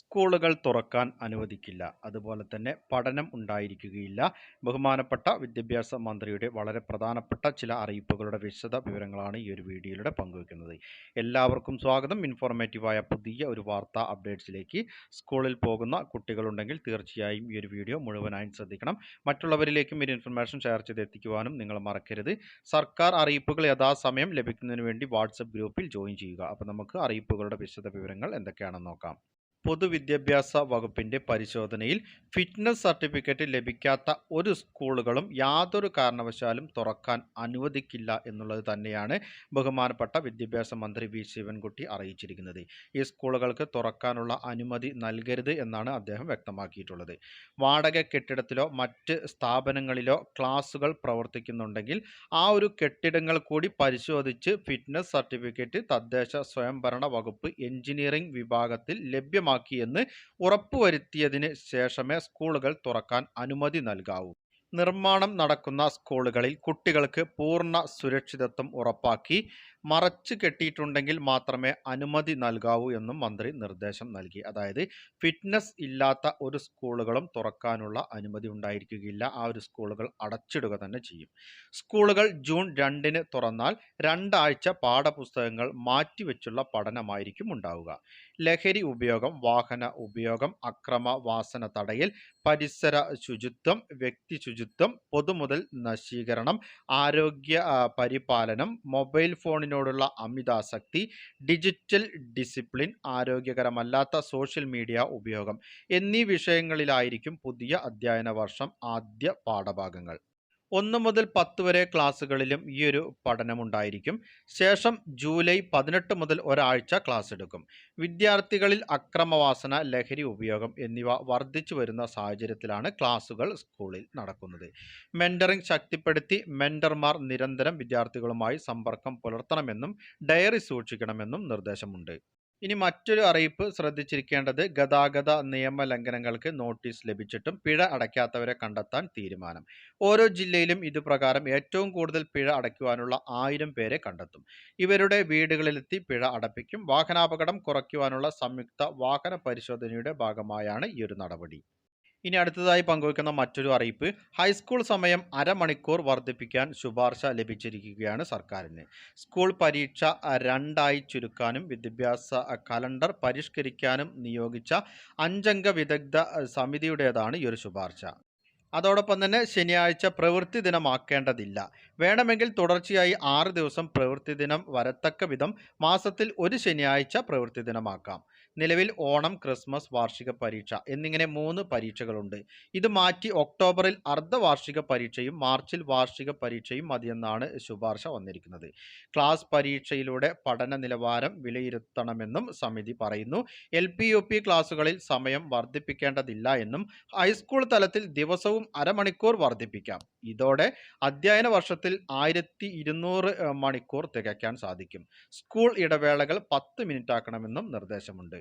സ്കൂളുകൾ തുറക്കാൻ അനുവദിക്കില്ല. അതുപോലെ തന്നെ പഠനം ഉണ്ടായിരിക്കുകയില്ല. ബഹുമാനപ്പെട്ട വിദ്യാഭ്യാസ മന്ത്രിയുടെ വളരെ പ്രധാനപ്പെട്ട ചില അറിയിപ്പുകളുടെ വിശദ വിവരങ്ങളാണ് ഈ ഒരു വീഡിയോയിലൂടെ പങ്കുവെക്കുന്നത്. എല്ലാവർക്കും സ്വാഗതം. ഇൻഫോർമേറ്റീവായ പുതിയ ഒരു വാർത്താ അപ്ഡേറ്റ്സിലേക്ക് സ്കൂളിൽ പോകുന്ന കുട്ടികളുണ്ടെങ്കിൽ തീർച്ചയായും ഈ ഒരു വീഡിയോ മുഴുവനായും ശ്രദ്ധിക്കണം. മറ്റുള്ളവരിലേക്കും ഈ ഇൻഫർമേഷൻ ഷെയർ ചെയ്ത് എത്തിക്കുവാനും നിങ്ങൾ മറക്കരുത്. സർക്കാർ അറിയിപ്പുകൾ യഥാസമയം ലഭിക്കുന്നതിന് വേണ്ടി വാട്സപ്പ് ഗ്രൂപ്പിൽ ജോയിൻ ചെയ്യുക. അപ്പോൾ നമുക്ക് അറിയിപ്പുകളുടെ വിശദ വിവരങ്ങൾ എന്തൊക്കെയാണെന്ന് നോക്കാം. പൊതുവിദ്യാഭ്യാസ വകുപ്പിന്റെ പരിശോധനയിൽ ഫിറ്റ്നസ് സർട്ടിഫിക്കറ്റ് ലഭിക്കാത്ത ഒരു സ്കൂളുകളും യാതൊരു കാരണവശാലും തുറക്കാൻ അനുവദിക്കില്ല എന്നുള്ളത് തന്നെയാണ് ബഹുമാനപ്പെട്ട വിദ്യാഭ്യാസ മന്ത്രി വി. ശിവൻകുട്ടി അറിയിച്ചിരിക്കുന്നത്. ഈ സ്കൂളുകൾക്ക് തുറക്കാനുള്ള അനുമതി നൽകരുത് എന്നാണ് അദ്ദേഹം വ്യക്തമാക്കിയിട്ടുള്ളത്. വാടക കെട്ടിടത്തിലോ മറ്റ് സ്ഥാപനങ്ങളിലോ ക്ലാസുകൾ പ്രവർത്തിക്കുന്നുണ്ടെങ്കിൽ ആ ഒരു കെട്ടിടങ്ങൾ കൂടി പരിശോധിച്ച് ഫിറ്റ്നസ് സർട്ടിഫിക്കറ്റ് തദ്ദേശ സ്വയംഭരണ വകുപ്പ് എഞ്ചിനീയറിംഗ് വിഭാഗത്തിൽ ലഭ്യമാക്കിയെന്ന് ഉറപ്പുവരുത്തിയതിന് ശേഷമേ സ്കൂളുകൾ തുറക്കാൻ അനുമതി നൽകാവൂ. നിർമ്മാണം നടക്കുന്ന സ്കൂളുകളിൽ കുട്ടികൾക്ക് പൂർണ സുരക്ഷിതത്വം ഉറപ്പാക്കി മറച്ചു കെട്ടിയിട്ടുണ്ടെങ്കിൽ മാത്രമേ അനുമതി നൽകാവൂ എന്നും മന്ത്രി നിർദ്ദേശം നൽകി. അതായത് ഫിറ്റ്നസ് ഇല്ലാത്ത ഒരു സ്കൂളുകളും തുറക്കാനുള്ള അനുമതി ഉണ്ടായിരിക്കുകയില്ല. ആ ഒരു സ്കൂളുകൾ അടച്ചിടുക തന്നെ ചെയ്യും. സ്കൂളുകൾ ജൂൺ രണ്ടിന് തുറന്നാൽ രണ്ടാഴ്ച പാഠപുസ്തകങ്ങൾ മാറ്റിവെച്ചുള്ള പഠനമായിരിക്കും ഉണ്ടാവുക. ലഹരി ഉപയോഗം വാഹന ഉപയോഗം അക്രമ വാസന തടയൽ പരിസര ശുചിത്വം വ്യക്തി ശുചിത്വം പൊതുമുതൽ നശീകരണം ആരോഗ്യ പരിപാലനം മൊബൈൽ ഫോണിനോടുള്ള അമിതാസക്തി ഡിജിറ്റൽ ഡിസിപ്ലിൻ ആരോഗ്യകരമല്ലാത്ത സോഷ്യൽ മീഡിയ ഉപയോഗം. എന്നീ വിഷയങ്ങളിലായിരിക്കും പുതിയ അധ്യയന വർഷം ആദ്യ പാഠഭാഗങ്ങൾ. ഒന്ന് മുതൽ പത്ത് വരെ ക്ലാസ്സുകളിലും ഈ ഒരു പഠനമുണ്ടായിരിക്കും. ശേഷം ജൂലൈ പതിനെട്ട് മുതൽ ഒരാഴ്ച ക്ലാസ് എടുക്കും വിദ്യാർത്ഥികളിൽ അക്രമവാസന ലഹരി ഉപയോഗം എന്നിവ വർദ്ധിച്ചു വരുന്ന സാഹചര്യത്തിലാണ് ക്ലാസ്സുകൾ സ്കൂളിൽ നടക്കുന്നത്. മെൻഡറിംഗ് ശക്തിപ്പെടുത്തി മെൻഡർമാർ നിരന്തരം വിദ്യാർത്ഥികളുമായി സമ്പർക്കം പുലർത്തണമെന്നും ഡയറി സൂക്ഷിക്കണമെന്നും നിർദ്ദേശമുണ്ട്. ഇനി മറ്റൊരു അറിയിപ്പ് ശ്രദ്ധിച്ചിരിക്കേണ്ടത് ഗതാഗത നിയമ ലംഘനങ്ങൾക്ക് നോട്ടീസ് ലഭിച്ചിട്ടും പിഴ അടയ്ക്കാത്തവരെ കണ്ടെത്താൻ തീരുമാനം. ഓരോ ജില്ലയിലും ഇതുപ്രകാരം ഏറ്റവും കൂടുതൽ പിഴ അടയ്ക്കുവാനുള്ള ആയിരം പേരെ കണ്ടെത്തും. ഇവരുടെ വീടുകളിലെത്തി പിഴ അടപ്പിക്കും. വാഹനാപകടം കുറയ്ക്കുവാനുള്ള സംയുക്ത വാഹന പരിശോധനയുടെ ഭാഗമായാണ് ഈ ഒരു നടപടി. ഇനി അടുത്തതായി പങ്കുവയ്ക്കുന്ന മറ്റൊരു അറിയിപ്പ് ഹൈസ്കൂൾ സമയം അരമണിക്കൂർ വർദ്ധിപ്പിക്കാൻ ശുപാർശ ലഭിച്ചിരിക്കുകയാണ് സർക്കാരിന്. സ്കൂൾ പരീക്ഷ രണ്ടായി ചുരുക്കാനും വിദ്യാഭ്യാസ കലണ്ടർ പരിഷ്കരിക്കാനും നിയോഗിച്ച അഞ്ചംഗ വിദഗ്ധ സമിതിയുടേതാണ് ഈ ഒരു ശുപാർശ. അതോടൊപ്പം തന്നെ ശനിയാഴ്ച പ്രവൃത്തി ദിനമാക്കേണ്ടതില്ല. വേണമെങ്കിൽ തുടർച്ചയായി ആറ് ദിവസം പ്രവൃത്തി ദിനം വരത്തക്ക വിധം മാസത്തിൽ ഒരു ശനിയാഴ്ച പ്രവൃത്തി ദിനമാക്കാം. നിലവിൽ ഓണം ക്രിസ്മസ് വാർഷിക പരീക്ഷ എന്നിങ്ങനെ മൂന്ന് പരീക്ഷകളുണ്ട്. ഇത് മാറ്റി ഒക്ടോബറിൽ അർദ്ധവാർഷിക പരീക്ഷയും മാർച്ചിൽ വാർഷിക പരീക്ഷയും മതിയെന്നാണ് ശുപാർശ വന്നിരിക്കുന്നത്. ക്ലാസ് പരീക്ഷയിലൂടെ പഠന നിലവാരം വിലയിരുത്തണമെന്നും സമിതി പറയുന്നു. എൽ പി യു പി ക്ലാസുകളിൽ സമയം വർദ്ധിപ്പിക്കേണ്ടതില്ല എന്നും ഹൈസ്കൂൾ തലത്തിൽ ദിവസവും അരമണിക്കൂർ വർദ്ധിപ്പിക്കാം. ഇതോടെ അധ്യയന വർഷത്തിൽ ആയിരത്തി ഇരുന്നൂറ് മണിക്കൂർ തികയ്ക്കാൻ സാധിക്കും. സ്കൂൾ ഇടവേളകൾ പത്ത് മിനിറ്റ് ആക്കണമെന്നും നിർദ്ദേശമുണ്ട്.